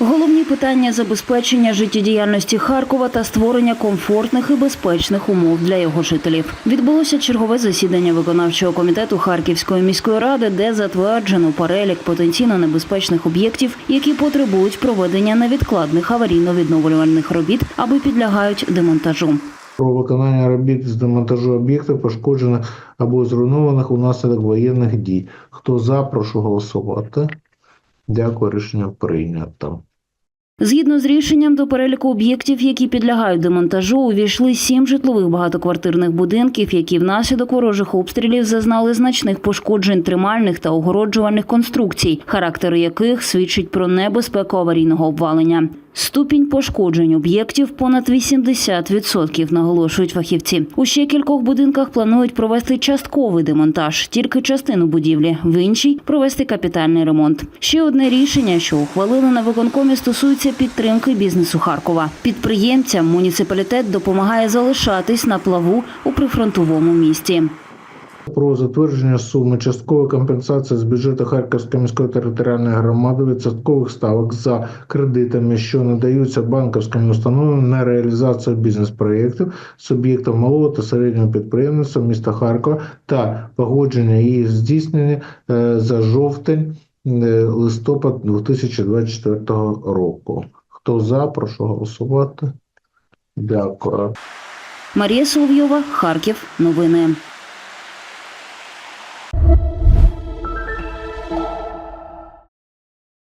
Головні питання забезпечення життєдіяльності Харкова та створення комфортних і безпечних умов для його жителів. Відбулося чергове засідання виконавчого комітету Харківської міської ради, де затверджено перелік потенційно небезпечних об'єктів, які потребують проведення невідкладних аварійно-відновлювальних робіт або підлягають демонтажу. про виконання робіт з демонтажу об'єктів, пошкоджених або зруйнованих унаслідок воєнних дій. Хто за, прошу голосувати. Дякую, рішення прийнято. Згідно з рішенням до переліку об'єктів, які підлягають демонтажу, увійшли сім житлових багатоквартирних будинків, які внаслідок ворожих обстрілів зазнали значних пошкоджень тримальних та огороджувальних конструкцій, характер яких свідчить про небезпеку аварійного обвалення. Ступінь пошкоджень об'єктів понад 80%, наголошують фахівці. У ще кількох будинках планують провести частковий демонтаж, тільки частину будівлі, в іншій провести капітальний ремонт. Ще одне рішення, що ухвалили на виконкомі, стосується підтримки бізнесу Харкова. Підприємцям муніципалітет допомагає залишатись на плаву у прифронтовому місті. Про затвердження суми часткової компенсації з бюджету Харківської міської територіальної громади відсоткових ставок за кредитами, що надаються банківським установам на реалізацію бізнес-проєктів суб'єктів малого та середнього підприємництва міста Харкова та погодження її здійснення е, за жовтень е, листопад 2024 року. Хто за, прошу голосувати. Дякую. Марія Соловйова, Харків. Новини.